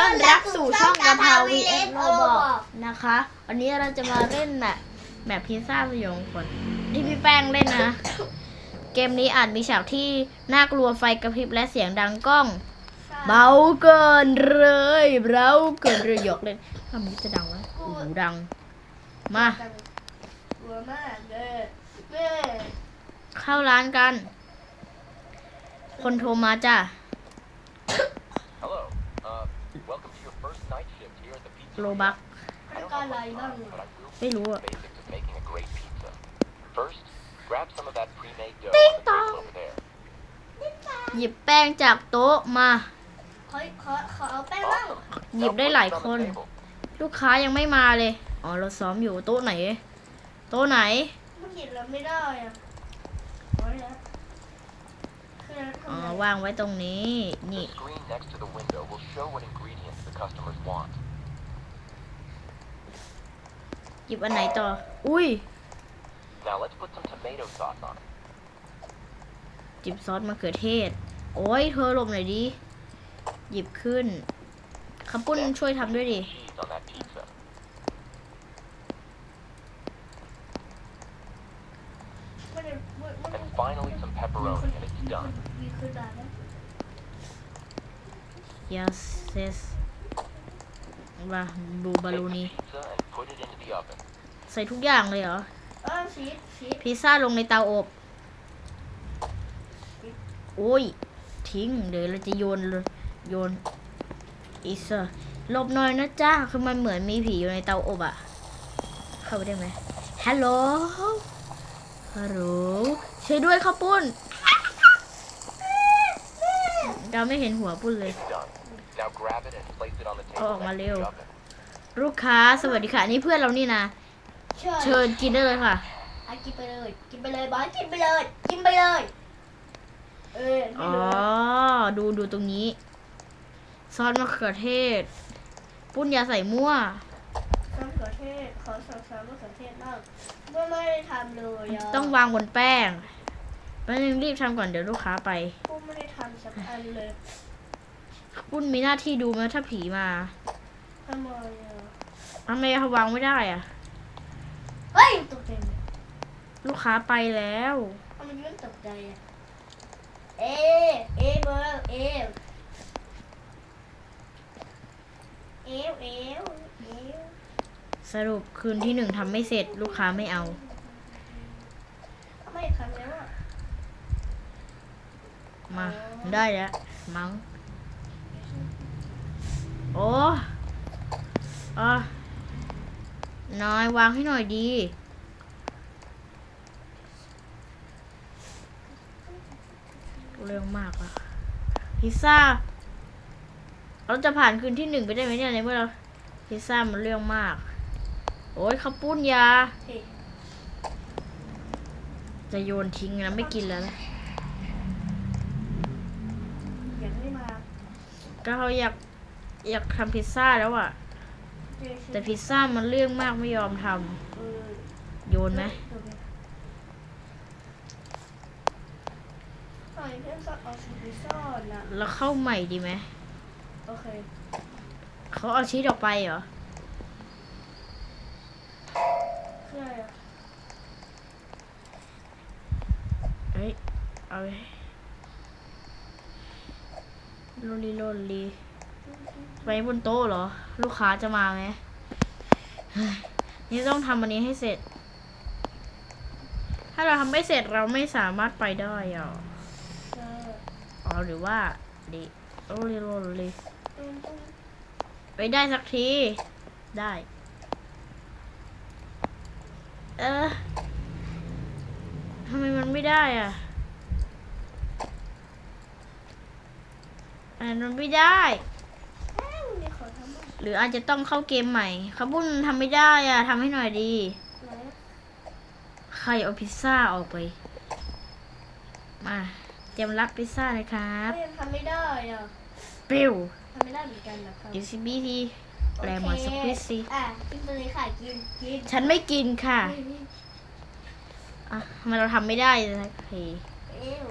ต้อนรับสู่ช่องกะเพรา vs โรบอกนะคะ วันนี้เราจะมาเล่นแบบแบบพิซซ่าสยองขวัญที่พี่แป้งเล่นนะ เกมนี้อาจมีฉากที่น่ากลัวไฟกระพริบและเสียงดังก้อง เบาเกินเลยเบาเกินเลยหยอกเล่นทำนี้จะดังวะโอ้โหดัง มากลัวมากเลยแม่เข้าร้านกัน คนโทรมาจ้ะ Hello. Uh, welcome to your first night shift here at the pizza. โลบักต้องการอะไรบ้าง But I will ไม่รู้อะ the basics of making a great pizza. First, grab some of that pre-made dough Ding on the table dong. over there. หยิบแป้งจากโต๊ะมา ขอขอขอเอาแป้งบ้าง Awesome. หยิบ Now ได้ put หลาย it on คน the table. ลูกค้ายังไม่มาเลย อ๋อ เราซ้อมอยู่โต๊ะไหน โต๊ะไหนมันหยิบแล้วไม่ได้อะเอาไว้แล้วคือแล้วอ๋อทำไงวางไว้ตรงนี้นี่ The screen next to the window will show what ingredients the customers want. หยิบอันไหนต่อ อุ้ย Now let's put some tomato sauce on it. จิบซอสมะเขือเทศ โอ้ยเธอหลบหน่อยดิ หยิบขึ้นข้าวปุ้น Next, ช่วยทำด้วยดิ cheese on that pizza. ไม่ได้ไม่ไม่ And finally some pepperoni and it's done. มีคือด่าไหม yes yes ว่าบูบา Take ลู the นี pizza and put it into the oven. ใส่ทุกอย่างเลยเหรอเออชีสชีสพิซซ่าลงในเตาอบ โอ้ย ทิ้ง เดี๋ยวเราจะโยนเลยโยนอีเซอร์หลบหน่อยนะจ้า คือมันเหมือนมีผีอยู่ในเตาอบอะเข้าไปได้ไหมฮัลโหล ฮัลโหลช่วยด้วยข้าวปุ้นเราไม่เห็นหัวปุ้นเลย It's done. Now grab it and place it on the Oh, table next to Maleo. the oven. ลูกค้าสวัสดีค่ะนี่เพื่อนเรานี่นะ เชิญเชิญกินได้เลยค่ะ อะกินไปเลย กินไปเลยบอสกินไปเลย กินไปเลย เอออ๋นี่อเลยดูดูตรงนี้ ซอสมะเขือเทศ ปุ้นอย่าใส่มั่วซอสมะเขือเทศขอสั่งซอสมะเขือเทศบ้างไม่ไม่ได้ทำเลยอะต้องวางบนแป้งแป๊บนึงรีบทำก่อนเดี๋ยวลูกค้าไป กูไม่ได้ทำสักอันเลย ปุ้นมีหน้าที่ดูไหมถ้าผีมาทำไมอะทำไมเขาวางไม่ได้อะเฮ้ยตกใจเลยลูกค้าไปแล้ว ทำไมยืนตกใจอะ เอ เอเบอร์เอวเอวเอวเอวสรุปคืนที่หนึ่งทำไม่เสร็จ ลูกค้าไม่เอา ทำไมทำแล้วอะ มา ได้แล้วมั้ง โอ้อะน้อยวางให้หน่อยดีเร็วมากอะพิซซ่า เราจะผ่านคืนที่หนึ่งไปได้ไหมเนี่ยในเมื่อเราพิซซ่ามันเรื่องมาก โอ้ยข้าวปุ้นยาเฮ้ยจะโยนทิ้งนะไม่กินแล้วนะยังไม่มาก็เขาอยาก อยากทำพิซซ่าแล้วอะแต่พิซซ่ามันเรื่องมากไม่ยอมทำเออโยนไหมใส่เพื่อนซ่อนเอาชีสซ่อนนะแล้วเข้าใหม่ดีไหมโอเคเขาเอาชีสออกไปเหรอเพื่ออะไรอะเอ้ย เอาไปโรลีโรลี ไว้บนโต๊ะเหรอ ลูกค้าจะมาไหมเฮ้ยนี่ต้องทำอันนี้ให้เสร็จ ถ้าเราทำไม่เสร็จเราไม่สามารถไปได้อะเอออ๋อหรือว่าดิโรลีโรลีตุ้มตุ้มไปได้สักที ได้ เออทำไมมันไม่ได้อะอันนั้นมันไม่ได้ เอ้ยนี่ขอทำบ้าง หรืออาจจะต้องเข้าเกมใหม่ข้าวบุ้นทำไม่ได้อะทำให้หน่อยดีไหนใครเอาพิซซ่าออกไป มาเตรียมรับพิซซ่าเลยครับเฮ้ยทำไม่ได้อะปิ้วทำไม่ได้เหมือนกันนะครับอีซีบีทีแรมอนสควิซซีอะกินไปเลยค่ะกินกินฉันไม่กินค่ะเฮ้ยอะทำไมเราทำไม่ได้เลยนะเฮ้เอว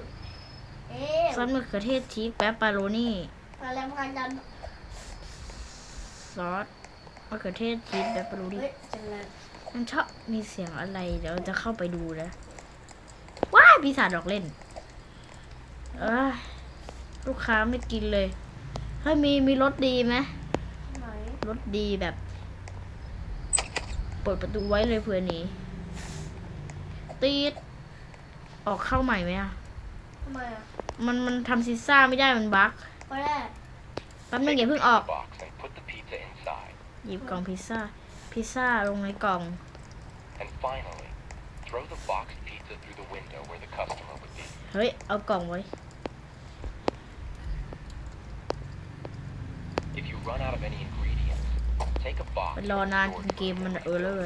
เอวซอสมะเขือเทศชีสแปปปาโรนี่มาแล้วพันดัน อสมะเขือเทศชีสแบบปรูดิเฮ้ยจังเลยมันชอบมีเสียงอะไร เดี๋ยวจะเข้าไปดูนะว้ายปีศาจดอกเล่นเอ้ยลูกค้าไม่กินเลยเฮ้ยมีมีรสดีไหมไหนรสดีแบบเปิดประตูไว้เลยเผื่อหนีตีดออกเข้าใหม่ไหมอะทำไมอะมันมันทำซิซ่าไม่ได้มันบั๊กก็ได้แป๊บนึงอย่าเพิ่งออก box and put the pizza inside. หยิบกล่องพิซซ่า พิซซ่าลงในกล่อง And finally, throw the boxed pizza through the window where the customer would be. เฮ้ย เอากล่องไว้ If you run out of any ingredients, take a box. มัน and รอนานจ store น it เกมมัน in เออเลอร์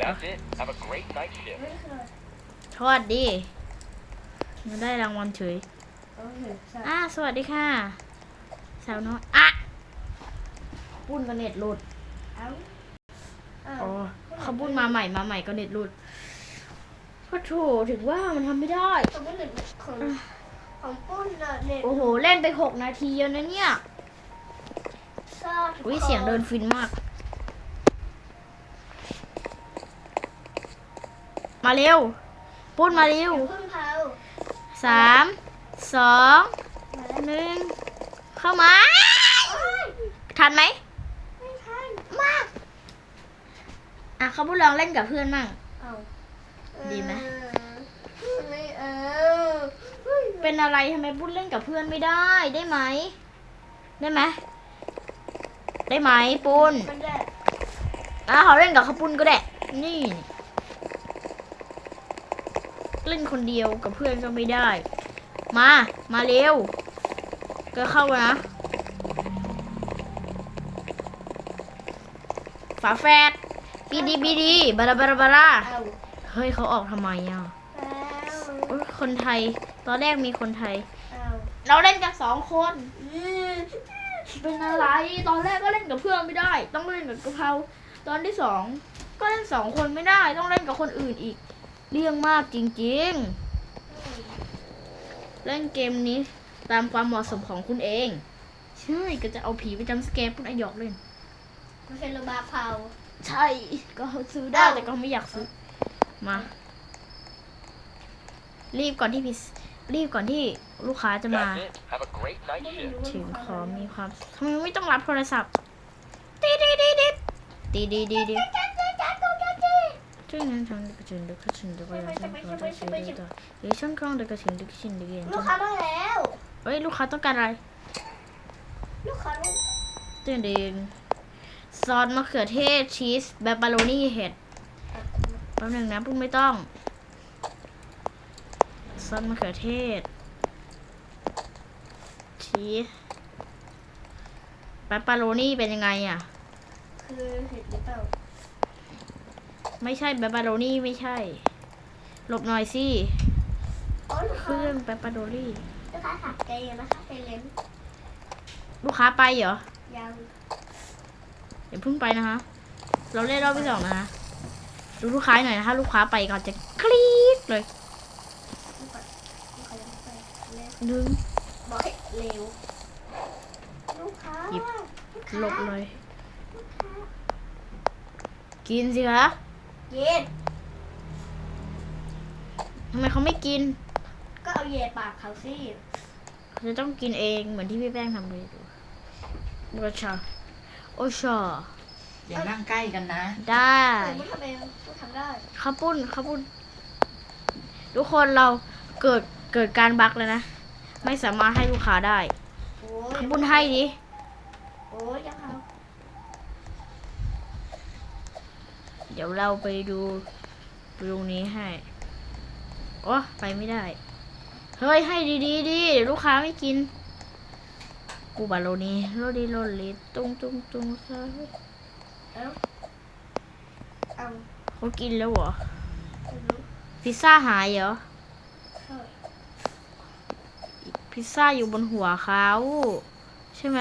That's it. Have a great night shift. ไม่เคยทอดดิมันได้รางวัลเฉยโอเคใช่อ่าสวัสดีค่ะ สาวน้อยอะ ปุ้นกับเน็ตหลุดเอ้าอ้าอ๋อวเขาปุ้นมาใหม่มาใหม่ก็เน็ตหลุดพระโถถึงว่ามันทำไม่ได้ สมมติหนึ่งของของปุ้นน่ะเน็ตโอ้โห เล่นไปหกนาทีแล้วนะเนี่ยทราบทุกอุ้ยคนเสียงเดินฟินมาก มาเร็ว ปุ้นมาเร็วอย่าเพิ่งเผาสามสองหนึ่งเข้ามาโอ๊ยทันไหมไม่ทัน มาก อะเขาพูดลองเล่นกับเพื่อนมั่ง เอาดีไหม เออไม่เอาเฮ้ยเป็นอะไรทำไมปุ้นเล่นกับเพื่อนไม่ได้ได้ไหม ได้ไหมได้ไหมปุ้นมันแดดอะเขาเล่นกับเขาปุ้นก็ได้ นี่ เล่นคนเดียวกับเพื่อนก็ไม่ได้ มามาเร็วก็เข้ามานะฝาแฝด บีดีบีดีบาราบาราบาราเอาเฮ้ยเขาออกทำไมอะเอาโอ๊ยคนไทย ตอนแรกมีคนไทย เอาเราเล่นกันสองคนอืมเป็นอะไร ตอนแรกก็เล่นกับเพื่อนไม่ได้ ต้องเล่นกับกะเพราตอนที่สองก็เล่นสองคนไม่ได้ ต้องเล่นกับคนอื่นอีกเรื่องมากจริงๆ เล่นเกมนี้ตามความเหมาะสมของคุณเอง ใช่ก็จะเอาผีไปจำสแกร์พวกนายหยอกเล่น มันเป็นโลบาเผา ใช่ ก็ซื้อได้เอ้าแต่ก็ไม่อยากซื้อ มา รีบก่อนที่พิซรีบก่อนที่ลูกค้าจะมา That's it. Have a great night ไม่ shift. รู้ว่าถึงมันขอมีความทำไมไม่ต้องรับโทรศัพท์ตีดีดีดีตีดีดีดีช่วยนั้นทางเด็กชินเด็กชินเด็กยังช่างครองเด็กชินเด็กต่อเด็กช่างครองเด็กชินเด็กชินเด็กยังลูกค้ามาแล้วเฮ้ยลูกค้าต้องการอะไร ลูกค้าลูกเตือนเอง ซอสมะเขือเทศชีสแบบบาโลนี่เห็ดแป๊บหนึงนะปุ้งไม่ต้อง ซอสมะเขือเทศ ชีสแบบบาโลนี่เป็นยังไงอะ คือเห็ดหรือเปล่า ไม่ใช่แบบบาโรนี่ไม่ใช่ หลบหน่อยสิอ๋อลูกเคค้ารื่องแบบบาโรนี่ ลูกค้าถักใจเย็นนะคะไปเล่นลูกค้าไปเหรอ ยัง อย่าเพิ่งไปนะคะ เราเล่นรอบที่สองนะคะ ดูลูกค้าหน่อยนะคะลูกค้าไปก่อนจะกรี๊ดเลยลูกค้าลูกค้ายังไม่ไปเล่นดึงบอกให้เร็วลูกค้าหยิบลูกค้าหลบเลยลูกค้ากินสิคะเย็นทำไมเขาไม่กิน ก็เอาเย็นปากเขาสิเขาจะต้องกินเองเหมือนที่พี่แป้งทำเลยดูโอชา โอชาอย่านั่งใกล้กันนะ ได้เออพูดทำเองพูดทำได้ข้าวปุ้นข้าวปุ้น ทุกคนเราเกิดเกิดการบั๊กแล้วนะ ไม่สามารถให้ลูกค้าได้โอ้ยข้าวปุ้นให้ดิโอ้ยยังเอาเดี๋ยวเราไปดูตรงนี้ให้โอ้ไปไม่ได้ เฮ้ยให้ดีๆดิเดี๋ยวลูกค้าไม่กิน กูบาโลนี้โรดีโรลีตุ้งตุ้งตุ้งซะเอาเอาเขากินแล้วเหรอไม่รู้พิซซ่าหายเหรอใช่พิซซ่าอยู่บนหัวเขาใช่ไหม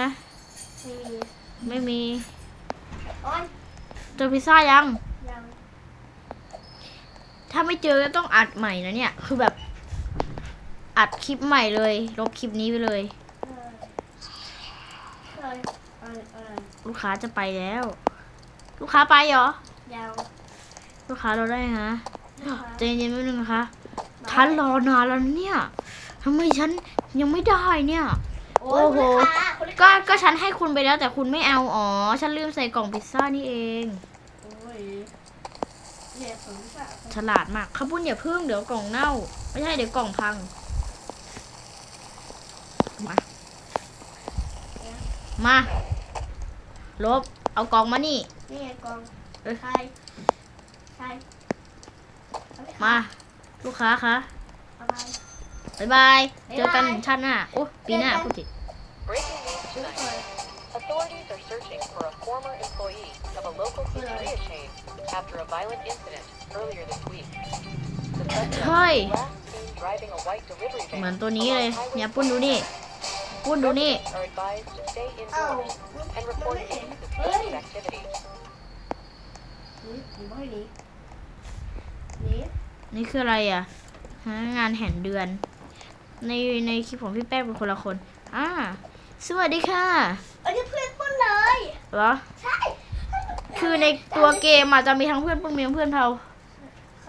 ไม่มีไม่มีโอ้ยเจอพิซซ่ายังยัง ถ้าไม่เจอก็ต้องอัดใหม่นะเนี่ย คือแบบ อัดคลิปใหม่เลย ลบคลิปนี้ไปเลยเออเลยเอาอะไรอะไรลูกค้าจะไปแล้ว ลูกค้าไปเหรอ ยาว ลูกค้าเราได้ฮะนะคะใจเย็นๆนิดนึงนะคะฉันรอนานแล้วเนี่ยทำไมฉันยังไม่ได้เนี่ย โอ้โอ้โหคุณลูกค้าคุณลูก็ค้าก็ฉันให้คุณไปแล้วแต่คุณไม่เอา อ๋อ ฉันลืมใส่กล่องพิซซ่านี่เองโอ้ยเนี่ยผมจะฉลาดมากข้าวปุ้นอย่าพึ่งเดี๋ยวกล่องเน่า ไม่ใช่เดี๋ยวกล่องพัง มา มา ลบ เอากล่องมานี่ นี่ไงกองเอ้ยใครใครเอไปมา ลูกค้าคะเอาไปบายบายบ๊ายบาย เจอกันชาติหน้า โอ้ปีหน้าพูดผิด Breaking news ดู tonight. ก่อน Authorities are searching for a former employee of a local pizzeria chain after a violent incident earlier this week. The suspect เฮ้ย was last seen driving a white delivery เหมือน van ตัวนี้เลย along Highway เนี่ยปุ้นดูนี่ ปุ้นดูนี่ Residents are advised to stay เอ้า indoors มัน and มัน report ไม่เห็น any เฮ้ย suspicious activity. หนีหนีไม่ให้หนีหนีนี่คืออะไรอะฮะงานแห่งเดือน ในในคลิปของพี่แป้งเป็นคนละคน อ่า สวัสดีค่ะเอันนี้เพื่อนปุ้นเลย เหรอ ใช่คือในตัวเกมอาจจะมีทั้งเพื่อนปุ้นมีทั้งเพื่อนเผา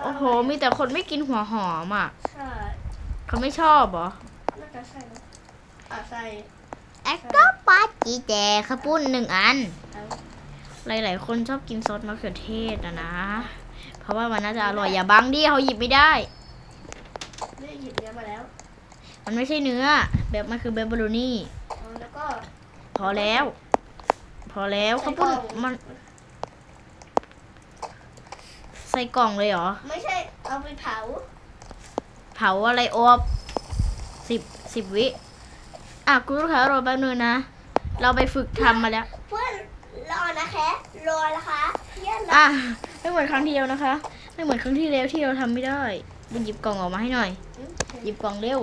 โอ้โห มีแต่คนไม่กินหัวหอมอะ ใช่เขาไม่ชอบเหรอ น่าจะใช่นะ อะใส่แอคโตปาจีแจข้าวปุ้นหนึ่งอันเอาหลาย ๆ คนชอบกินซอสมะเขือเทศอะนะ เพราะว่ามันน่าจะอร่อยอย่าบังดิเขาหยิบไม่ได้นี่หยิบเนี้ยมาแล้ว มันไม่ใช่เนื้อ แบบมันคือเบเบอร์นี่เอาแล้วก็พอแล้ว พอแล้วข้าวปุ้นมันใส่กล่องเลยเหรอ ไม่ใช่ เอาไปเผา เผาอะไรอบสิบสิบวิ อะคุณลูกค้ารอแป๊บนึงนะ เราไปฝึกทำมาแล้ว เพื่อนรอนะคะรอนะคะเยี่ยมนะอะไม่เหมือนครั้งที่แล้วนะคะ ไม่เหมือนครั้งที่แล้วที่เราทำไม่ได้บุญหยิบกล่องออกมาให้หน่อย หยิบกล่องเร็ว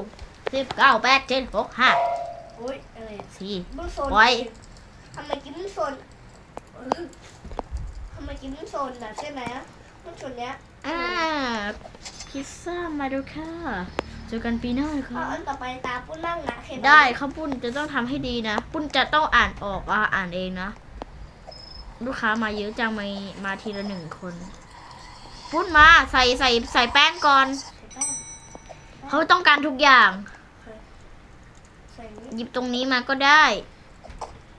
สิบเก้าแปดเจ็ดหกห้าโอ้ยอะไรอะสี่ มึงโซนไว้ ทำไมกินมึงโซนเออทำไมกินมึงโซนน่ะใช่ไหมมึงโซนเนี้ยอ่าพิซซ่ามาดูค่ะ เจอกันปีหน้านะพอค่ะอันต่อไปตาปุ้นนั่งนะเห็นหมได้ข้าวปุ้นจะต้องทำให้ดีนะ ปุ้นจะต้องอ่านออกอ่าอ่านเองนะ ลูกค้ามาเยอะจังมามาทีละหนึ่งคน ปุ้นมาใส่ใส่ใส่แป้งก่อนใส่แป้งเขาต้องการทุกอย่าง ใส่นี้หยิบตรงนี้มาก็ได้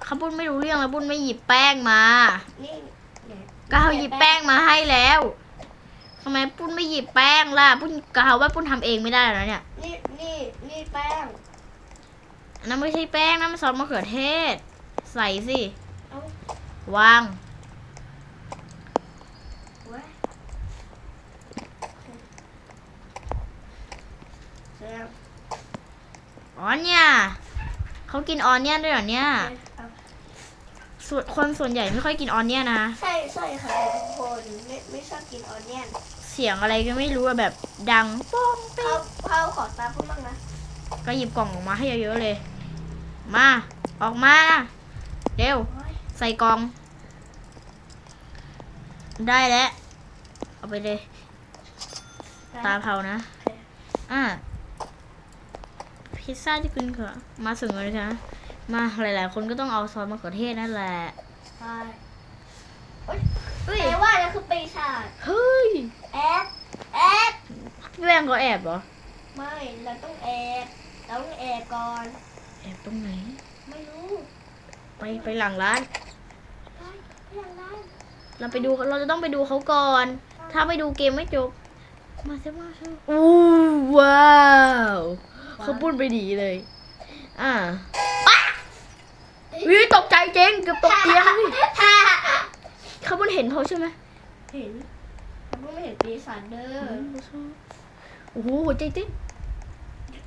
ข้าวปุ้นไม่รู้เรื่องแล้วปุ้นไม่หยิบแป้งมา นี่เนี่ยก็เขาหยิบแป้งมาให้แล้ว ทำไมปุ้นไม่หยิบแป้งล่ะ ปุ้นกะว่าปุ้นทำเองไม่ได้แล้วเนี่ย นี่นี่นี่แป้งอันนั้นไม่ใช่แป้งนั่นมันซอสมะเขือเทศ ใส่สิ เอาวางไว้เสร็จแล้วอ๋อเนี่ยเขากินออนเนี่ยนด้วยเหรอเนี่ยเอาส่วนคนส่วนใหญ่ไม่ค่อยกินออนเนี่ยนนะ ใช่ใช่ค่ะทุกคนไม่ไม่ชอบกินออนเนียนเสียงอะไรก็ไม่รู้อะแบบดังป้องเป้เขางเขาขอตาพูดบ้างนะก็หยิบกล่องออกมาให้เยอะๆเลย มา ออกมาเร็วโอ้ยใส่กล่อง ได้แล้ว เอาไปเลย ตาเผานะ อะพิซซ่าที่คุณเขอมาถึงเลยนะมาหลาย ๆ คนก็ต้องเอาซอสมะเขือเทศนั่นแหละใช่เฮ้ยแต่ว่านี่คือปีศาจเฮ้ย แอบแอบพี่แป้งเขาแอบเหรอ ไม่ เราต้องแอบเราต้องแอบก่อน แอบตรงไหน ไม่รู้ไปไปหลังร้าน ไปไปอย่างไรเราไปดูเราจะต้องไปดูเขาก่อน ถ้าไปดูเกมไม่จบ มาเซมาเซอู้ว้าวเขาปุ้นไปดีเลย อ่าวิตกใจเจ๊งเกือบตกเตียงเลยฮ่าเขาปุ้นเห็นเขาใช่ไหมเห็นเราก็ ไม่เห็นปีศาจเด้อโอ้โหหัวใจเต้น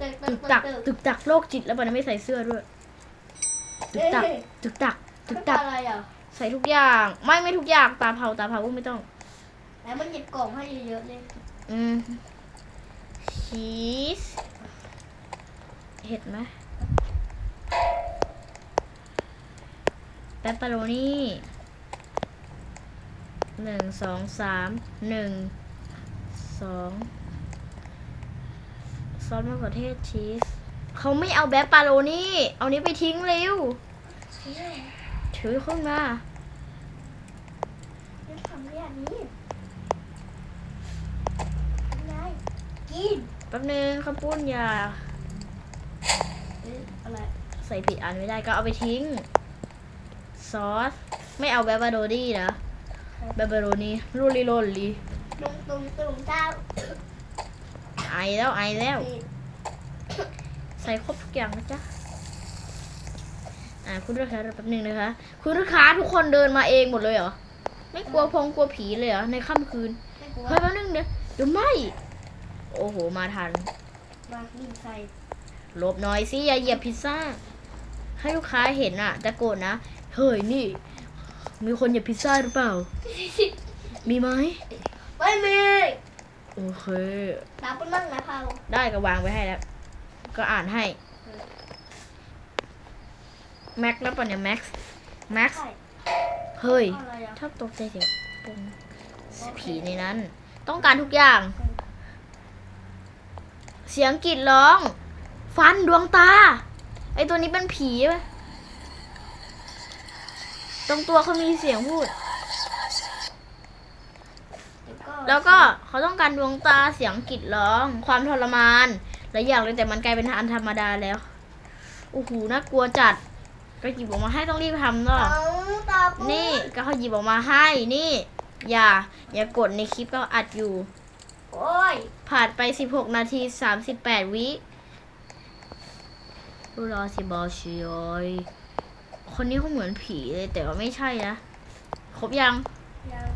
ตึกตึกตักตึกตักโรคจิตแล้วมันไม่ใส่เสื้อด้วยตึกตักตึกตักตึตึกกตัตักกอะไรอะใส่ทุกอย่าง ไม่ไม่ทุกอย่างตาเผาตาเผาก็ไม่ต้องแล้วมันหยิบกล่องให้เยอะๆเลยอืมชีสเห็ดไหมแปปเปอโรนี่ หนึ่งสองสามหนึ่งสองซอสมะเขือเทศชีสเขาไม่เอาแบปปาโรนี่ เอานี้ไปทิ้งเร็วใชถือขึ้นมาจะทำเรื่องนี้ทำไงกินแป๊บนึงข้าวปุ้นอย่าเอ๊ะอะไรใส่ผิดอันไม่ได้ก็เอาไปทิ้ง ซอส ไม่เอาแบบาโดดี้นะ แบบาโดนี่รูลิโรลลีตุงตุงตุงเจ้าไอแล้วไอแล้วผิดใส่ครบทุกอย่างนะจ๊ะอ่าคุณลูกค้าแป๊บนึงนะคะ คุณลูกค้าทุกคนเดินมาเองหมดเลยเหรอ ไม่กลัวพงกลัวผีเลยเหรอ ในค่ำคืนไม่กลัวเฮ้ยแป๊บนึงเดี๋ยวเดี๋ยวไม่ โอ้โห มาทันมายิงใส่หลบหน่อยสิอย่าเหยียบพิซซ่า ให้ลูกค้าเห็นอะจะโกรธนะ เฮ้ยนี่ มีคนเหยียบพิซซ่าหรือเปล่า มีไหมไม่มีโอเคตามไปนั่งนะพาวได้ก็วางไว้ให้แล้ว ก็อ่านให้ แม็กแล้วปะเนี่ยแม็กซ์แม็กซ์ใช่เฮ้ยอะไรอะถ้าตกใจเดี๋ยวเป็นผีในนั้น ต้องการทุกอย่าง เสียงกรีดร้อง ฟันดวงตา ไอตัวนี้เป็นผีไหม ตรงตัวเขามีเสียงพูด แล้วก็เขาต้องการดวงตาเสียงกรีดร้อง ความทรมานหลายอย่างเลยแต่มันกลายเป็นอันธรรมดาแล้วโอ้โหน่ากลัวจัดก็หยิบออกมาให้ต้องรีบทำเนาะเอาตาปูนี่ก็เขาหยิบออกมาให้นี่ อย่า อย่ากดในคลิปก็อัดอยู่โอ้ยผ่านไป16นาที38วิดูรอสิบอชิโอย คนนี้เขาเหมือนผีเลย แต่ว่าไม่ใช่นะ ครบยังยัง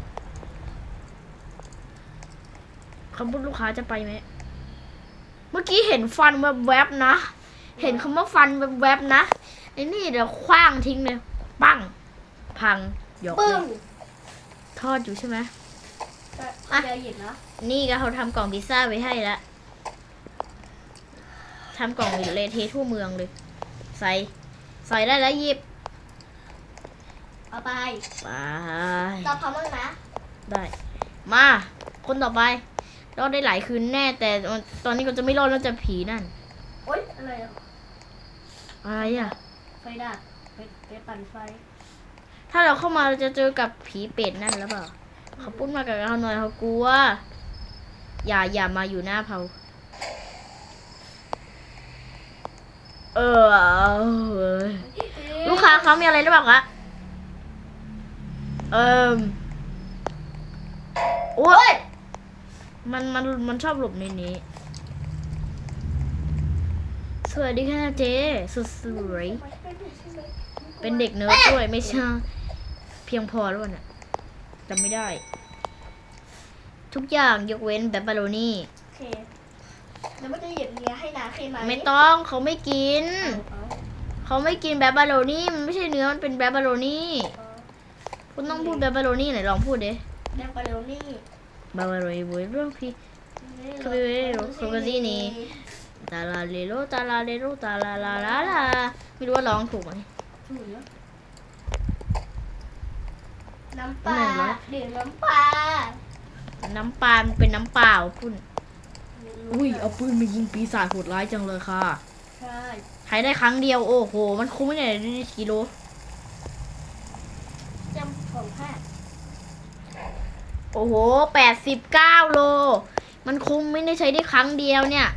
คำพูดลูกค้าจะไปไหม เมื่อกี้เห็นฟันแวบๆนะ เห็นคำว่าฟันแวบๆนะไอ้นี่เดี๋ยวคว้างทิ้งเลย ปังพังหยอกปึ้งทอดอยู่ใช่ไหมจะอะจะหยิบนะนี่ก็เขาทำกล่องพิซซ่าไว้ให้แล้วทำกล่องเละเทะทั่วเมืองเลย ใส่ ใส่ได้แล้วหยิบ เอาไปไปตาพามั่งนะได้ มา คนต่อไปรอดได้หลายคืนแน่ แต่ตอนนี้ก็จะไม่รอดแล้วจะผีนั่นโอ๊ยอะไรอะอะไรอะไฟดับไปไปปั่นไฟ ถ้าเราเข้ามาเราจะเจอกับผีเป็ดนั่นหรือเปล่าเขาปุ้นมากับเขาหน่อยเขากลัว อย่าอย่ามาอยู่หน้าเผาเออเออ ลูกค้าเขามีอะไรหรือเปล่าคะ เอิมโอ้ยมันมันมันชอบหลบในนี้ สวัสดีค่ะเจ๊สุดสวยเป็นเด็กเนิร์ดด้วยไม่ใช่เพียงพอหรือเปล่าเนี่ยจำไม่ได้ ทุกอย่างยกเว้นแบบบาโลนี่โอเคแล้วมันจะหยิบเนื้อให้นาเคไหมไม่ต้องเขาไม่กินเอาเขาไม่กินแบบบาโลนี่มันไม่ใช่เนื้อมันเป็นแบบบาโลนี่เอา คุณต้องพูดแบบบาโลนี่ไหนลองพูดดิเรียกไปเร็วนี่บาโลนี่บุยเรื่องพี่เข้าไปเร็วเข้าไปที่นี่ตาลาเลโลตาลาเลโลตาลาลาลาลาไม่รู้ว่าร้องถูกไหมถูกแล้วน้ำปลาอันไหนวะดื่มน้ำปลาน้ำปลามันเป็นน้ำเปล่าพุ่นอุ้ยเอาปืนมายิงปีศาจโหดร้ายจังเลยค่ะ ใช่ ใช้ได้ครั้งเดียวโอ้โห มันคุ้มไหมเนี่ยได้กิโล จำของแพทย์ โอ้โหแปดสิบเก้าโล มันคุ้มไม่ได้ใช้ได้ครั้งเดียวเนี่ย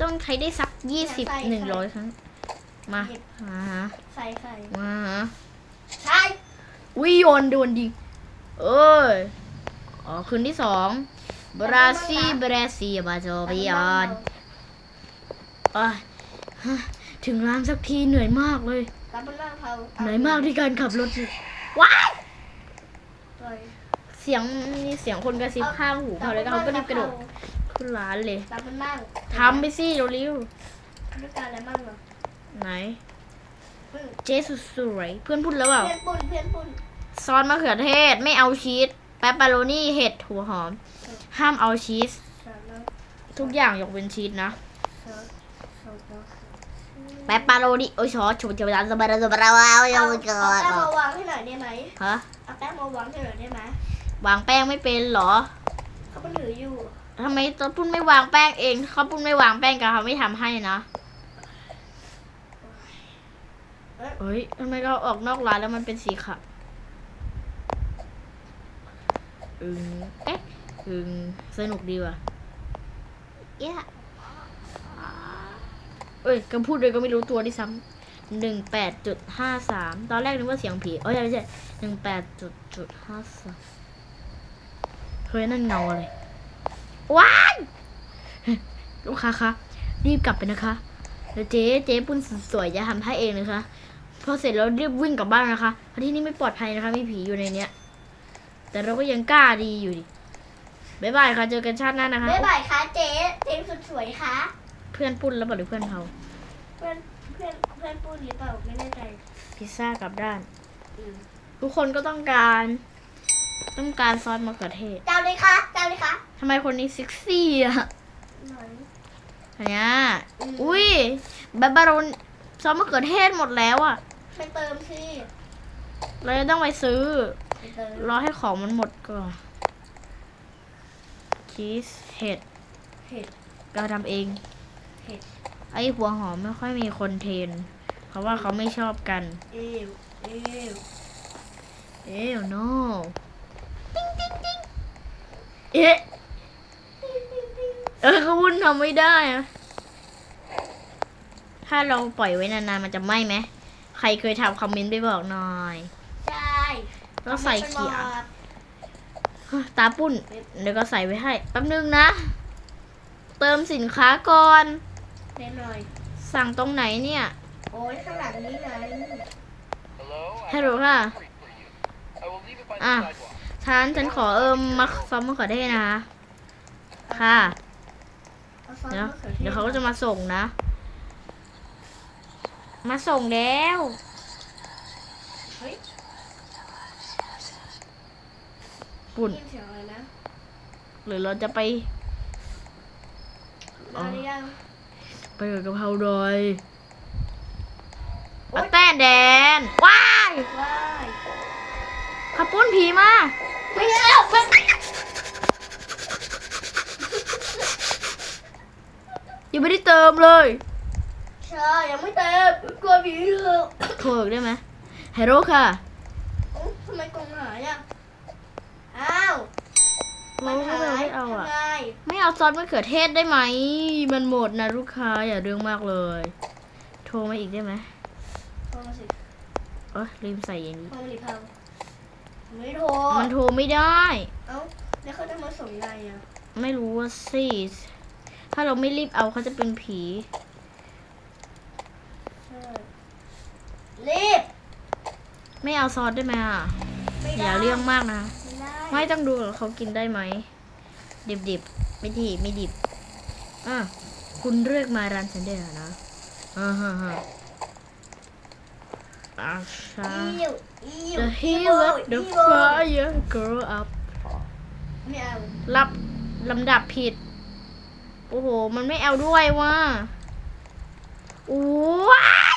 ต้องใช้ได้สักยี่สิบหนึ่งร้อยครั้ง มามาฮะใส่ไข่มาฮะใช่วิโยนโดนดิงเอ้ย อ๋อ คืนที่สองบราซิลบราซิลบาโจบิออนอะฮะถึงร้านสักทีเหนื่อยมากเลยตามมันนั่งเผาเหนื่อยมากที่การขับรถเนี่ยว้ายปล่อย เสียงมีเสียงคนกระซิบข้างหูเขาเลยก็เขาก็รีบกระโดดขึ้นร้านเลยตามมันนั่งทำไปสิเร็วด้วยการอะไรบ้างเหรอๆไหนอืมเจ๊สุดสวยเพื่อนพูดแล้วเปล่าเพื่อนปุ่นเพื่อนปุ่นซอสมะเขือเทศไม่เอาชีสแปปเปอโรนี่เห็ดหัวหอม ห้ามเอาชีสสามแล้วทุกอย่างยกเว้นชีสนะสองสองแล้วแปปเปอโรนี่โอ้ยชอชูจะไปร้านสบายสบายว้าวเอายังเอาไม่แป้เกิงดมาวางให้หน่อยได้ไหมฮะเอาแป้งมาวางให้หน่อยได้ไหม วางแป้งไม่เป็นเหรอเขาเป็นถืออยู่ทำไมตอนปุ้นไม่วางแป้งเองเขาปุ้นไม่วางแป้งกันเขาไม่ทำให้นะเฮ้ยทำไมเราออกนอกร้านแล้วมันเป็นสีขาวอึงเอ๊ะอึงสนุกดีว่ะเย้เอ้ยก็พูดเลยก็ไม่รู้ตัวที่ซ้ำหนึ่งแปดจุดห้าสามตอนแรกนึกว่าเสียงผีเอ้ยไม่ใช่หนึ่งแปดจุดจุดห้าสาม เฮ้ยนั่นเงาอะไรว้ายลูกค้าคะรีบกลับไปนะคะแล้วเจ๊เจ๊ปุ้นสวยจะทำให้เองนะคะพอเสร็จแล้วรีบวิ่งกลับบ้านนะคะเพราะที่นี่ไม่ปลอดภัยนะคะมีผีอยู่ในเนี้ย แต่เราก็ยังกล้าดีอยู่ดิบ๊ายบายค่ะเจอกันชาติหน้านะคะ บ๊ายบายค่ะเจ๊เจ๊สุดสวยค่ะ เพื่อนปุ้นแล้วเปล่าหรือเพื่อนเขาเพื่อนเพื่อนเพื่อนพูดหรือเปล่าไม่แน่ใจพิซซ่ากลับด้านอืมทุกคนก็ต้องการ ต้องการซอสมะเขือเทศ เจ้าเลยค่ะเจ้าเลยค่ะทำไมคนนี้เซ็กซี่อะหน่อยอันเนี้ยอืม อุ้ยบาบาโรนซอสมะเขือเทศหมดแล้วอะไปเติมสิเราจะต้องไปซื้อ ไปเติมรอให้ของมันหมดก่อนชีสเห็ดเห็ด เราทำเอง เห็ด ไอหัวหอมไม่ค่อยมีคนเทรนเพราะว่าเขาไม่ชอบกัน เอวเอวเอ๊ะ no ติ๊งติ๊งติ๊งเอ๊ะเออเขาวุ่นทำไม่ได้อะถ้าเราปล่อยไว้นานๆมันจะไหม้ไหมใครเคยทำคอมเมนต์ไปบอกหน่อย ใช่แล้วใส่เขียอางไปบอกเฮ้ยตาปุ้นเดี๋ยวก็ใส่ไว้ให้แป๊บนึงนะ เติมสินค้าก่อนเล่นหน่อยสั่งตรงไหนเนี่ย โอ้ยข้างหลังนี้ไงฮัลโหลค่ะ I will leave it by the Ah. sidewalk. ฉันฉันขอเอิมมาซอมมะเขือเทศนะคะ ค่ะเอาซอสเดี๋ยวมะขือทศเดี๋ยวเขาก็จะมาส่งนะ มาส่งแล้วเฮ้ยปุ่นได้ยินเสียงอะไรนะหรือเราจะไปอ๋อมาหรือยังไปกับกะเพราดอยโอ๊ยเอาแต่แดน ว้ายว้าย ขับปุ้นผีมาไม่เอาไม่ยังไม่ได้เติมเลยใช่ยังไม่เต็มกลัวผีเหรอโทรอีกได้ไหมฮัลโหลค่ะเอ้าทำไมกล่องหายอะอ้าวเราก็เลยไม่เอาอะทำไงไม่เอาซอสมะเขือเทศได้ไหม มันหมดนะลูกค้าอย่าเรื่องมากเลย โทรมาอีกได้ไหมโทรมาสิเอ้ยลืมใส่อย่างนี้โทรมาดิพัง ไม่โทรมันโทรไม่ได้ เอ้าแล้วเขาจะมาส่งไงอะไม่รู้ว่าสิ ถ้าเราไม่รีบเอาเขาจะเป็นผี ใช่รีบไม่เอาซอสได้ไหมอะ ไม่อได้ย่าเรื่องมากนะ ไม่ได้ไม่ต้องดูหรอกเขากินได้ไหม ดิบดิบๆไม่ดีไม่ดิบอะคุณเลือกมาร้านฉันได้เหรอนะอ่าฮะฮะ อาชาอิวอิว The อี hill โว of the อีโว fire grow up ไม่เอารับลำดับผิด โอ้โห มันไม่เอาด้วยว่ะโอ้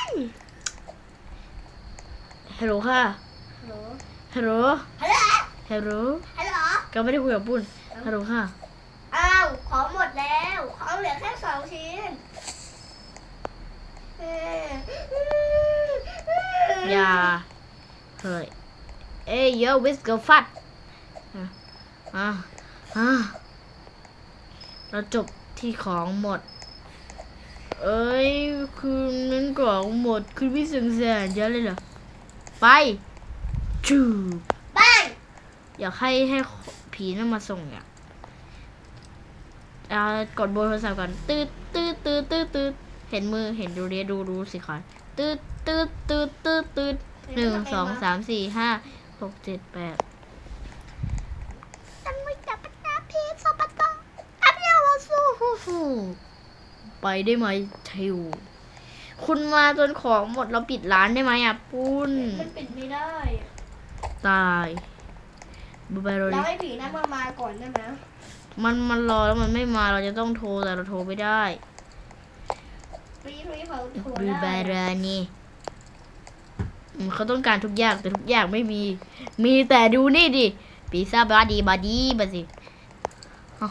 ยฮัลโหลค่ะ ฮัลโหล ฮัลโหล ฮัลโหล ฮัลโหลฮัลโหลก็ไม่ได้คุยกับปุ้น ฮัลโหลค่ะ อ้าว ของหมดแล้ว ของเหลือแค่สองชิ้นเอ่ออย่าเฮ้ยเอ้ยเยอะวิสเกอร์ฟัดอะอะอะเราจบที่ของหมด เอ้ยคืนนั้นของหมด คืนพี่สึงแสนเยอะเลยเหรอ ไปจูไปอยากให้ให้ผีนั่นมาส่งอะอ่ากดเบนโทรศัพท์ก่อนตืดตืดตืดตืดตืดเห็นมือเห็นดูเรียดูดูสิคะตืด ตืดตืดตืดตืดหนึ่งสองสามสี่ห้าหกเจ็ดแปดตั้งไม่จับปนาพีสปตองอันยาวาสูฮูฮูไปได้ไหมทิวคุณมาจนของหมดเราปิดร้านได้ไหมอะปุ้นมันปิดไม่ได้อะตายบูบาโรแล้ดิวให้ผีนั่นมามาก่อนได้ไหมมันมันรอแล้วมันไม่มาเราจะต้องโทรแต่เราโทรไม่ได้พี่พี่เขาโทรบูได้บารานี่อืม เขาต้องการทุกอย่างแต่ทุกอย่างไม่มี มีแต่ดูนี่ดิพิซ่าบาดีบาดีบาสิอ๋อ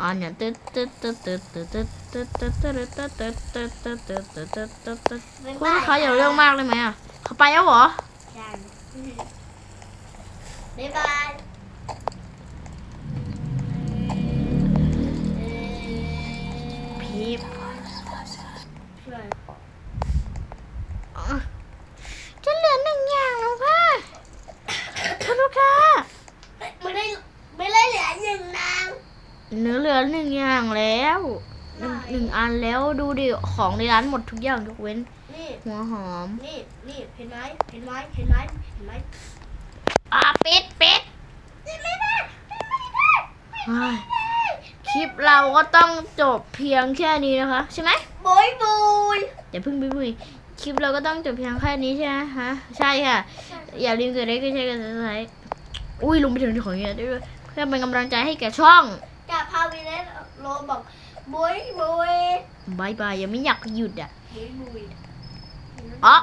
อ่านอย่างตึ๊ดตึ๊ดตึ๊ดตึ๊ดตึ๊ดตึ๊ดตึ๊ดตึ๊ดตึ๊ดตึ๊ดตึ๊ดตึ๊ดตึ๊ดตึ๊ดตึ๊ดตึ๊ดตึ๊ดตึ๊ดคุณลูกค้าอย่าเรื่องมากเลยไหมอะเขาไปแล้วเหรอยังบ๊ายบายพีบ ช่วย จะเหลือหนึ่งอย่างแล้วค่ะคุณลูกค้าไม่ได้ไม่ได้เหลือหนึ่งนางเนื้อเหลือหนึ่งอย่างแล้วหนึ่งหนึ่งอันแล้วดูดิของในร้านหมดทุกอย่างยกเว้น นี่หัวหอมนี่นี่เห็นไหมเห็นไหมเห็นไหมเห็นไหมอะปิดปิดนี่ไม่ได้เฮ้ยคลิปเราก็ต้องจบเพียงแค่นี้นะคะ ใช่ไหมบุยบุยอย่าเพิ่งไปบุย คลิปเราก็ต้องจบเพียงแค่นี้ใช่ไหมฮะใช่ค่ะ อย่าลืมกดไลค์กดแชร์กดซับสไครต์อุ้ยลงไปถึงที่ของเฮียได้ด้วยเพื่อเป็นกำลังใจให้แก่ช่องกับพาวิเลสโลบอกบุยบุยบายบายยังไม่อยากหยุดอะบุยบุยอ๋อ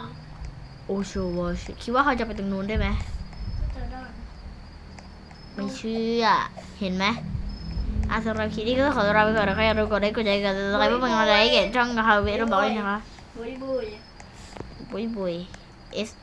โอโชวอชคิดว่าเขาจะไปตรงนู้นได้ไหมจะได้ไม่เชื่อ เห็นไหมอะสำหรับคลิปนี้ก็ขอตัวลาไปก่อนนะคะอย่าลืมกดไลค์กดแชร์กดซับสไครต์เพื่อเป็นกำลังใจให้แก่ช่องนะคะเวทเราบอกเลยนะคะบุยบุย Boy Boy. Es